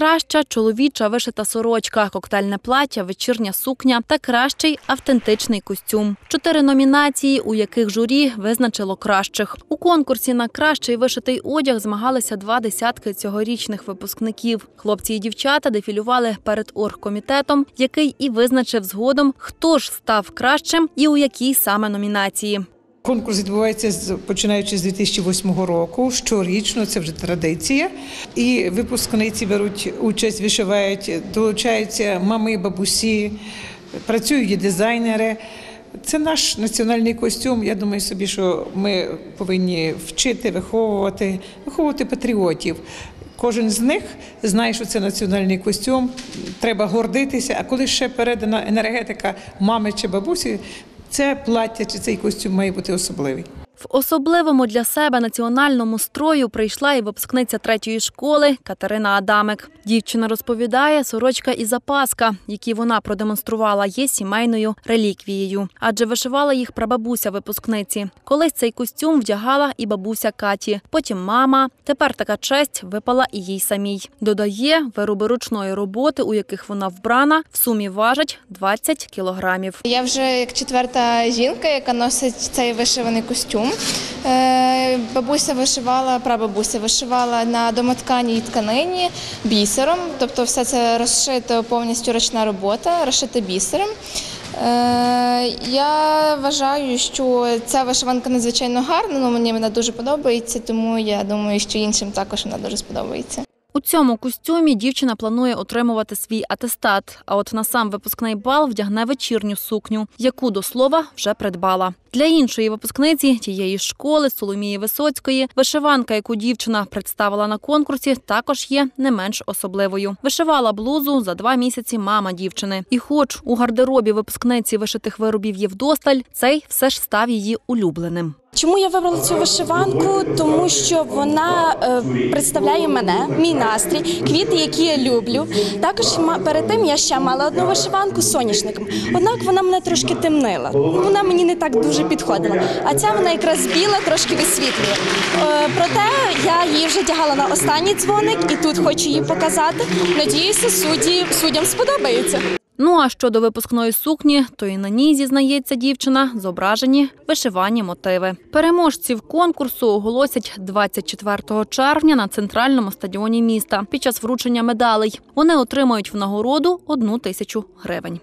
Найкраща чоловіча вишита сорочка, коктейльне плаття, вечірня сукня та кращий автентичний костюм. Чотири номінації, у яких журі визначило кращих. У конкурсі на кращий вишитий одяг змагалися два десятки цьогорічних випускників. Хлопці і дівчата дефілювали перед оргкомітетом, який і визначив згодом, хто ж став кращим і у якій саме номінації. Конкурс відбувається починаючи з 2008 року. Щорічно це вже традиція. І випускниці беруть участь, вишивають, долучаються мами, бабусі, працюють дизайнери. Це наш національний костюм. Я думаю собі, що ми повинні вчити, виховувати, виховувати патріотів. Кожен з них знає, що це національний костюм, треба гордитися. А коли ще передана енергетика мами чи бабусі, це плаття чи цей костюм має бути особливий. В особливому для себе національному строю прийшла і випускниця третьої школи Катерина Адамик. Дівчина розповідає, сорочка і запаска, які вона продемонструвала, є сімейною реліквією, адже вишивала їх прабабуся випускниці. Колись цей костюм вдягала і бабуся Каті, потім мама. Тепер така честь випала і їй самій. Додає, вироби ручної роботи, у яких вона вбрана, в сумі важать 20 кілограмів. Я вже як четверта жінка, яка носить цей вишиваний костюм. Е, Бабуся вишивала, прабабуся вишивала на домотканій тканині бісером, тобто все це розшито повністю ручна робота, розшите бісером. Е, Я вважаю, що ця вишиванка надзвичайно гарна, але мені вона дуже подобається, тому я думаю, що іншим також вона дуже сподобається. У цьому костюмі дівчина планує отримувати свій атестат. А от на сам випускний бал вдягне вечірню сукню, яку до слова вже придбала. Для іншої випускниці тієї школи Соломії Висоцької вишиванка, яку дівчина представила на конкурсі, також є не менш особливою. Вишивала блузу за два місяці мама дівчини. І, хоч у гардеробі випускниці вишитих виробів є вдосталь, цей все ж став її улюбленим. Чому я вибрала цю вишиванку? Тому що вона е, представляє мене, мій настрій, квіти, які я люблю. Також перед тим я ще мала одну вишиванку з соняшником. Однак вона мене трошки темнила. Вона мені не так дуже підходила. А ця вона якраз біла, трошки висвітлює. Е, проте я її вже тягала на останній дзвоник і тут хочу її показати. Надіюся, судді суддям сподобається. Ну а щодо випускної сукні, то і на ній зізнається дівчина зображені вишивані мотиви. Переможців конкурсу оголосять 24 червня на центральному стадіоні міста під час вручення медалей. Вони отримають в нагороду одну тисячу гривень.